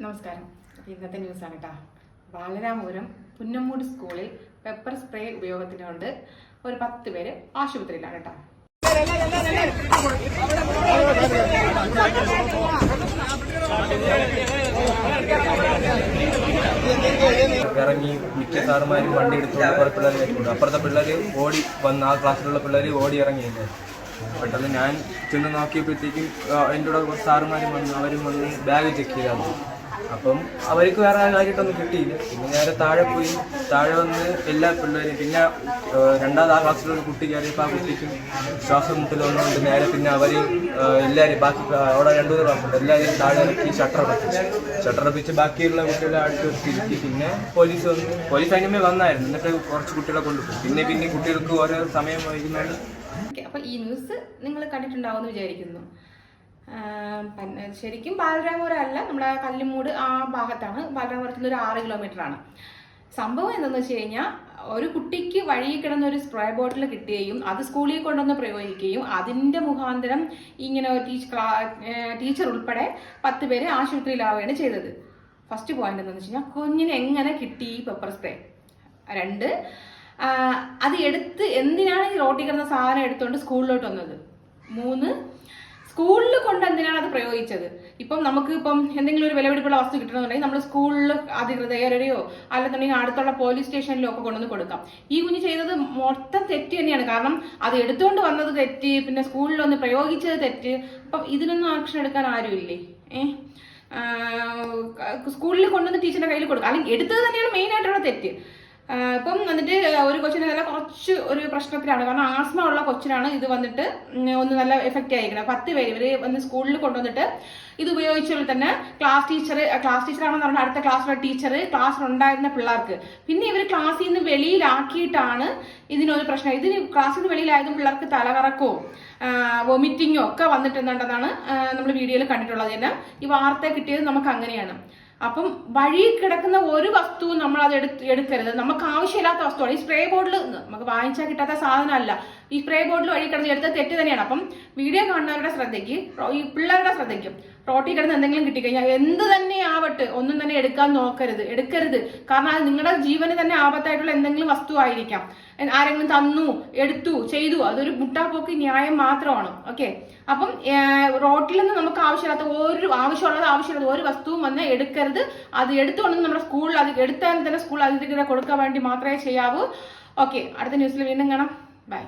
നമസ്കാരം. ഇന്നത്തെ ന്യൂസാണ് കേട്ടോ ബാലരാമപുരം പുന്നമ്മൂട് സ്കൂളിൽ പെപ്പർ സ്പ്രേ ഉപയോഗത്തിനുകൊണ്ട് ഒരു പത്ത് പേര് ആശുപത്രിയിലാണ് കേട്ടോ ഇറങ്ങി മിക്ക സാറുമാരും വണ്ടി എടുത്തുകൊണ്ട് കുറെ പിള്ളേർ വെച്ചിട്ടുണ്ട് അപ്പുറത്തെ പിള്ളേർ ഓടി വന്ന് ആ ക്ലാസ്സിലുള്ള പിള്ളേർ ഓടി ഇറങ്ങിയില്ലേ? പെട്ടെന്ന് ഞാൻ ചെന്ന് നോക്കിയപ്പോഴത്തേക്കും എന്റെ കൂടെ സാറുമാരും വന്ന് അവരും വന്ന് ബാഗ് ചെക്ക് ചെയ്താൽ അപ്പം അവർക്ക് വേറെ കാര്യമായിട്ടൊന്നും കിട്ടിയില്ല. പിന്നെ നേരെ താഴെ പോയി താഴെ വന്ന് എല്ലാ പിള്ളേരും പിന്നെ രണ്ടാമത് ആ ക്ലാസ്സിലൊരു കുട്ടി കയറിയപ്പോൾ ആ കുട്ടിക്കും ശ്വാസം മുട്ടൽ വന്നുകൊണ്ട് നേരെ പിന്നെ അവർ എല്ലാവരും ബാക്കി അവിടെ രണ്ടു മൂന്ന് ക്ലാസ്സുണ്ട് എല്ലാവരും താഴെ ഇറക്കി ഷട്ടർ അടച്ചു ഷട്ടർ അടപ്പിച്ച് ബാക്കിയുള്ള കുട്ടികളെ അടുത്ത് തിരിക്കി പിന്നെ പോലീസ് വന്നു. പോലീസ് അതിനുമേ വന്നായിരുന്നു. എന്നിട്ട് കുറച്ച് കുട്ടികളെ കൊണ്ടുപോകും പിന്നെ പിന്നെ കുട്ടികൾക്ക് ഓരോ സമയം വൈകുന്നതുകൊണ്ട് അപ്പൊ അപ്പോൾ ഈ ന്യൂസ് നിങ്ങൾ കണ്ടിട്ടുണ്ടാവുമെന്ന് വിചാരിക്കുന്നു. ശരിക്കും ബാലരാമപുരം അല്ല നമ്മുടെ കല്ലുമൂട് ആ ഭാഗത്താണ്. ബാലരാമപുരത്തിൽ നിന്ന് ഒരു ആറ് കിലോമീറ്റർ ആണ്. സംഭവം എന്താണെന്ന് വെച്ച് കഴിഞ്ഞാൽ ഒരു കുട്ടിക്ക് വഴിയിൽ കിടന്ന ഒരു സ്പ്രേ ബോട്ടിൽ കിട്ടുകയും അത് സ്കൂളിൽ കൊണ്ടുവന്ന് പ്രയോഗിക്കുകയും അതിന്റെ മുഖാന്തരം ഇങ്ങനെ ടീച്ചർ ഉൾപ്പെടെ പത്ത് പേര് ആശുപത്രിയിലാവുകയാണ് ചെയ്തത്. ഫസ്റ്റ് പോയിന്റ് എന്താണെന്ന് വെച്ച് കഴിഞ്ഞാൽ കുഞ്ഞിന് എങ്ങനെ കിട്ടി ഈ പെപ്പർ സ്പ്രേ രണ്ട് അത് എടുത്ത് എന്തിനാണ് ഈ റോട്ടിൽ കിടന്ന സാധനം എടുത്തുകൊണ്ട് സ്കൂളിലോട്ട് വന്നത്? മൂന്ന് കൊണ്ട് എന്തിനാണ് അത് പ്രയോഗിച്ചത്? ഇപ്പം നമുക്ക് ഇപ്പം എന്തെങ്കിലും ഒരു വിലപിടിപ്പുള്ള വസ്തു കിട്ടണമെന്നുണ്ടെങ്കിൽ നമ്മൾ സ്കൂളിൽ അധികൃതരെയോ അല്ലെന്നുണ്ടെങ്കിൽ അടുത്തുള്ള പോലീസ് സ്റ്റേഷനിലോ ഒക്കെ കൊണ്ടുവന്ന് കൊടുക്കാം. ഈ കുഞ്ഞ് ചെയ്തത് മൊത്തം തെറ്റ് തന്നെയാണ്. കാരണം അത് എടുത്തുകൊണ്ട് വന്നത് തെറ്റ് പിന്നെ സ്കൂളിൽ ഒന്ന് പ്രയോഗിച്ചത് തെറ്റ്. അപ്പം ഇതിനൊന്നും ആക്ഷൻ എടുക്കാൻ ആരുമില്ലേ? ഏഹ് സ്കൂളിൽ കൊണ്ടുവന്ന് ടീച്ചറിന്റെ കയ്യിൽ കൊടുക്കുക അല്ലെങ്കിൽ എടുത്തത് തന്നെയാണ് മെയിൻ ആയിട്ടുള്ള തെറ്റ്. ഇപ്പം വന്നിട്ട് ഒരു കൊച്ചിന് നല്ല കുറച്ച് ഒരു പ്രശ്നത്തിലാണ്. കാരണം ആസ്മ ഉള്ള കൊച്ചിനാണ് ഇത് വന്നിട്ട് ഒന്ന് നല്ല എഫക്റ്റ് ആയിരിക്കണം. പത്ത് പേര് ഇവർ വന്ന് സ്കൂളിൽ കൊണ്ടുവന്നിട്ട് ഇത് ഉപയോഗിച്ചപ്പോൾ തന്നെ ക്ലാസ് ടീച്ചർ ക്ലാസ് ടീച്ചറാണെന്ന് പറഞ്ഞാൽ അടുത്ത ക്ലാസ്സിലെ ടീച്ചർ ക്ലാസ്സിലുണ്ടായിരുന്ന പിള്ളേർക്ക്. പിന്നെ ഇവർ ക്ലാസ്സിൽ നിന്ന് വെളിയിലാക്കിയിട്ടാണ് ഇതിനൊരു പ്രശ്നം. ഇതിന് ക്ലാസ്സിൽ നിന്ന് വെളിയിലായതും പിള്ളേർക്ക് തലകറക്കവും വൊമിറ്റിങ്ങോ ഒക്കെ വന്നിട്ടുണ്ടെന്നാണ് നമ്മൾ വീഡിയോയിൽ കണ്ടിട്ടുള്ളത് തന്നെ. ഈ വാർത്ത കിട്ടിയത് നമുക്ക് അങ്ങനെയാണ്. അപ്പം വഴി കിടക്കുന്ന ഒരു വസ്തുവും നമ്മൾ അത് എടുത്ത് എടുക്കരുത്. നമുക്ക് ആവശ്യമില്ലാത്ത വസ്തുവാണ്. ഈ സ്പ്രേ ബോർഡിൽ നമുക്ക് വാങ്ങിച്ചാൽ കിട്ടാത്ത സാധനമല്ല. ഈ സ്പ്രേ ബോർഡിൽ വഴി കിടന്ന് എടുത്ത തെറ്റ് തന്നെയാണ്. അപ്പം വീഡിയോ കാണുന്നവരുടെ ശ്രദ്ധയ്ക്ക് ഈ പിള്ളേരുടെ ശ്രദ്ധയ്ക്കും റോട്ടിൽ കിടന്ന് എന്തെങ്കിലും കിട്ടിക്കഴിഞ്ഞാൽ എന്ത് തന്നെ ആവട്ടെ ഒന്നും തന്നെ എടുക്കാൻ നോക്കരുത് എടുക്കരുത്. കാരണം അത് നിങ്ങളുടെ ജീവന് തന്നെ ആപത്തായിട്ടുള്ള എന്തെങ്കിലും വസ്തു ആയിരിക്കാം ആരെങ്കിലും തന്നു എടുത്തു ചെയ്തു. അതൊരു മുട്ടാപ്പോക്ക് ന്യായം മാത്രമാണ്. ഓക്കെ? അപ്പം റോട്ടിൽ നിന്ന് നമുക്ക് ആവശ്യമില്ലാത്ത ഒരു ആവശ്യമുള്ളത് ആവശ്യമുള്ളത് ഒരു വസ്തുവും വന്ന് എടുക്കരുത്. അത് എടുത്തുകൊണ്ട് നമ്മുടെ സ്കൂളിൽ അത് എടുത്താൽ തന്നെ സ്കൂൾ അധികൃതരെ കൊടുക്കാൻ വേണ്ടി മാത്രമേ ചെയ്യാവൂ. ഓക്കെ അടുത്ത ന്യൂസിൽ വീണ്ടും കാണാം. ബൈ